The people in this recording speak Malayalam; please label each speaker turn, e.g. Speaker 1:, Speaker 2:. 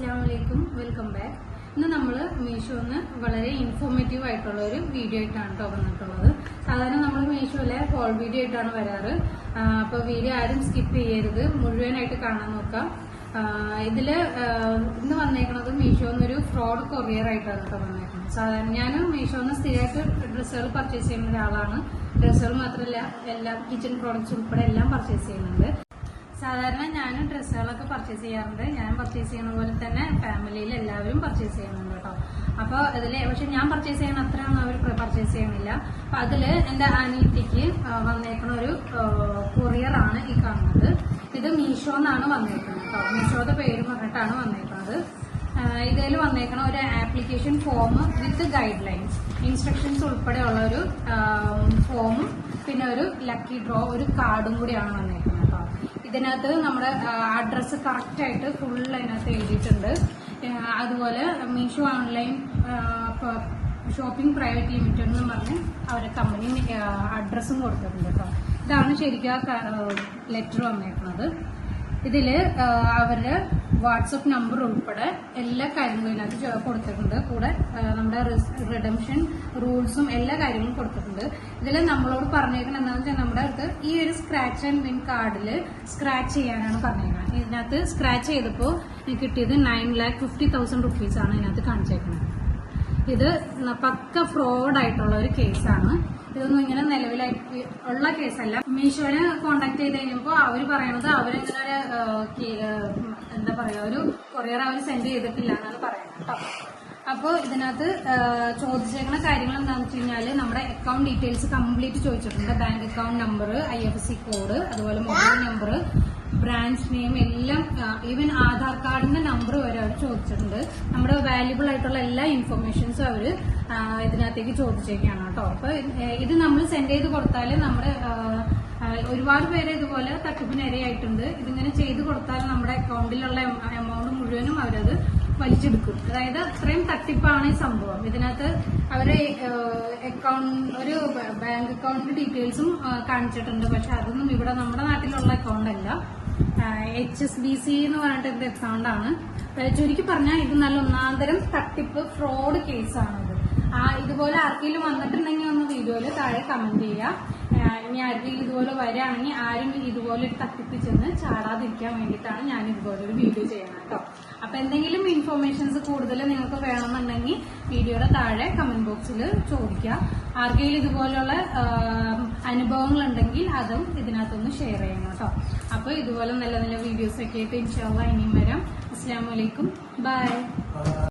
Speaker 1: അസ്സാം വലൈക്കും വെൽക്കം ബാക്ക് ഇന്ന് നമ്മൾ മീഷോന്ന് വളരെ ഇൻഫോർമേറ്റീവ് ആയിട്ടുള്ള ഒരു വീഡിയോ ആയിട്ടാണ് കേട്ടോ വന്നിട്ടുള്ളത്. സാധാരണ നമ്മൾ മീഷോയിലെ ഹോൾ വീഡിയോ ആയിട്ടാണ് വരാറ്. അപ്പോൾ അപ്പൊ വീഡിയോ ആരും സ്കിപ്പ് ചെയ്യരുത്. മുഴുവനായിട്ട് കാണാൻ നോക്കാം. ഇതിൽ ഇന്ന് വന്നേക്കുന്നത് മീഷോന്ന് ഒരു ഫ്രോഡ് കൊറിയർ ആയിട്ടാണ് കേട്ടോ വന്നേക്കുന്നത് സാധാരണ ഞാൻ മീഷോന്ന് സ്ഥിരമായിട്ട് ഡ്രസ്സുകൾ പർച്ചേസ് ചെയ്യുന്ന ഒരാളാണ്. ഡ്രസ്സുകൾ മാത്രമല്ല എല്ലാം കിച്ചൺ പ്രോഡക്റ്റ്സ് ഉൾപ്പെടെ എല്ലാം പർച്ചേസ് ചെയ്യുന്നുണ്ട്. സാധാരണ ഞാനും ഡ്രസ്സുകളൊക്കെ പർച്ചേസ് ചെയ്യാറുണ്ട്. ഞാൻ പർച്ചേസ് ചെയ്യുന്ന പോലെ തന്നെ ഫാമിലിയിൽ എല്ലാവരും പർച്ചേസ് ചെയ്യുന്നുണ്ട് കേട്ടോ അപ്പോൾ അതിൽ പക്ഷെ ഞാൻ പർച്ചേസ് ചെയ്യുന്ന അത്രയൊന്നും അവർ പർച്ചേസ് ചെയ്യണില്ല അപ്പൊ അതിൽ എന്റെ അനിയത്തിക്ക് വന്നേക്കുന്ന ഒരു കൊറിയർ ആണ് ഈ കാണുന്നത്. ഇത് മീഷോ എന്നാണ് വന്നേക്കുന്നത് കേട്ടോ മീഷോയുടെ പേര് പറഞ്ഞിട്ടാണ് വന്നേക്കുന്നത് ഇതിൽ വന്നേക്കണ ഒരു application form with guidelines instructions ഉൾപ്പെടെയുള്ള ഒരു ഫോമും പിന്നെ ഒരു ലക്കി ഡ്രോ ഒരു കാർഡും കൂടിയാണ് വന്നേക്കുന്നത് കേട്ടോ ഇതിനകത്ത് നമ്മുടെ അഡ്രസ്സ് കറക്റ്റായിട്ട് ഫുൾ അതിനകത്ത് എഴുതിയിട്ടുണ്ട്. അതുപോലെ Meesho online shopping private limited എന്ന് പറഞ്ഞ് അവരുടെ കമ്പനി അഡ്രസ്സും കൊടുത്തിട്ടുണ്ട് കേട്ടോ. ഇതാണ് ശരിക്കും ആ ലെറ്റർ വന്നേക്കുന്നത് ഇതിൽ അവരുടെ വാട്സപ്പ് നമ്പർ ഉൾപ്പെടെ എല്ലാ കാര്യങ്ങളും ഇതിനകത്ത് കൊടുത്തിട്ടുണ്ട്. കൂടെ നമ്മുടെ റിഡംഷൻ റൂൾസും എല്ലാ കാര്യങ്ങളും കൊടുത്തിട്ടുണ്ട്. ഇതിൽ നമ്മളോട് പറഞ്ഞേക്കുന്നത് എന്താണെന്ന് വെച്ചാൽ നമ്മുടെ അടുത്ത് ഈ ഒരു സ്ക്രാച്ച് ആൻഡ് വിൻ കാർഡിൽ സ്ക്രാച്ച് ചെയ്യാനാണ് പറഞ്ഞേക്കുന്നത് ഇതിനകത്ത് സ്ക്രാച്ച് ചെയ്തപ്പോൾ കിട്ടിയത് നയൻ ലാക്ക് ഫിഫ്റ്റി തൗസൻഡ് റുപ്പീസാണ് ഇതിനകത്ത് കാണിച്ചേക്കുന്നത് ഇത് പക്ക ഫ്രോഡ് ആയിട്ടുള്ള ഒരു കേസാണ് ഇതൊന്നും ഇങ്ങനെ നിലവിലായി ഉള്ള കേസല്ല മീഷോനെ കോണ്ടാക്ട് ചെയ്ത് കഴിഞ്ഞപ്പോൾ അവർ പറയണത് അവരിങ്ങനെ ഒരു പറയാ ഒരു കൊറിയർ അവർ സെൻഡ് ചെയ്തിട്ടില്ല എന്നാണ് പറയുന്നത് കേട്ടോ. അപ്പോൾ ഇതിനകത്ത് ചോദിച്ചേക്കുന്ന കാര്യങ്ങൾ എന്താണെന്ന് വെച്ച് കഴിഞ്ഞാൽ നമ്മുടെ അക്കൗണ്ട് ഡീറ്റെയിൽസ് കംപ്ലീറ്റ് ചോദിച്ചിട്ടുണ്ട്. Bank account number I F C code അതുപോലെ മൊബൈൽ നമ്പർ ബ്രാഞ്ച് നെയിം എല്ലാം ഈവൻ ആധാർ കാർഡിന്റെ നമ്പർ വരെ അവർ ചോദിച്ചിട്ടുണ്ട്. നമ്മുടെ വാല്യുബിൾ ആയിട്ടുള്ള എല്ലാ ഇൻഫർമേഷൻസും അവർ ഇതിനകത്തേക്ക് ചോദിച്ചേക്കാണ് കേട്ടോ. അപ്പൊ ഇത് നമ്മൾ സെൻഡ് ചെയ്ത് കൊടുത്താൽ നമ്മുടെ ഒരുപാട് പേര് ഇതുപോലെ തട്ടിപ്പിന് ഇരയായിട്ടുണ്ട് ഇതിങ്ങനെ ചെയ്ത് കൊടുത്താൽ നമ്മുടെ അക്കൗണ്ടിലുള്ള എമൗണ്ട് മുഴുവനും അവരത് വലിച്ചെടുക്കും. അതായത് അത്രയും തട്ടിപ്പാണ് ഈ സംഭവം. ഇതിനകത്ത് അവരെ അക്കൗണ്ട് ഒരു ബാങ്ക് അക്കൗണ്ടിന്റെ ഡീറ്റെയിൽസും കാണിച്ചിട്ടുണ്ട്. പക്ഷെ അതൊന്നും ഇവിടെ നമ്മുടെ നാട്ടിലുള്ള അക്കൗണ്ട് അല്ല. എച്ച് എസ് ബി സി എന്ന് പറഞ്ഞിട്ട് ഒരു അക്കൗണ്ട് ആണ്. ഏഹ് ചുരുക്കി പറഞ്ഞാൽ ഇത് നല്ല ഒന്നാന്തരം തട്ടിപ്പ് ഫ്രോഡ് കേസാണ് ഇത് ആ ഇതുപോലെ ആർക്കെങ്കിലും വന്നിട്ടുണ്ടെങ്കിൽ ഒന്ന് വീഡിയോയിൽ താഴെ കമന്റ് ചെയ്യുക ഇനി ആരെങ്കിലും ഇതുപോലെ വരികയാണെങ്കിൽ ആരും ഇതുപോലെ തട്ടിപ്പിച്ചെന്ന് ചാടാതിരിക്കാൻ വേണ്ടിയിട്ടാണ് ഞാൻ ഇതുപോലെ ഒരു വീഡിയോ ചെയ്യുന്നത് കേട്ടോ. അപ്പൊ എന്തെങ്കിലും ഇൻഫോർമേഷൻസ് കൂടുതൽ നിങ്ങൾക്ക് വേണമെന്നുണ്ടെങ്കിൽ വീഡിയോയുടെ താഴെ കമന്റ് ബോക്സിൽ ചോദിക്കുക. ആർക്കെങ്കിലും ഇതുപോലെയുള്ള അനുഭവങ്ങൾ ഉണ്ടെങ്കിൽ അതും ഇതിനകത്തൊന്ന് ഷെയർ ചെയ്യണം കേട്ടോ. അപ്പൊ ഇതുപോലെ നല്ല നല്ല വീഡിയോസ് ഒക്കെ ആയിട്ട് ഇൻഷാല്ല ഇനിയും വരാം. അസ്സാം വലൈക്കും ബൈ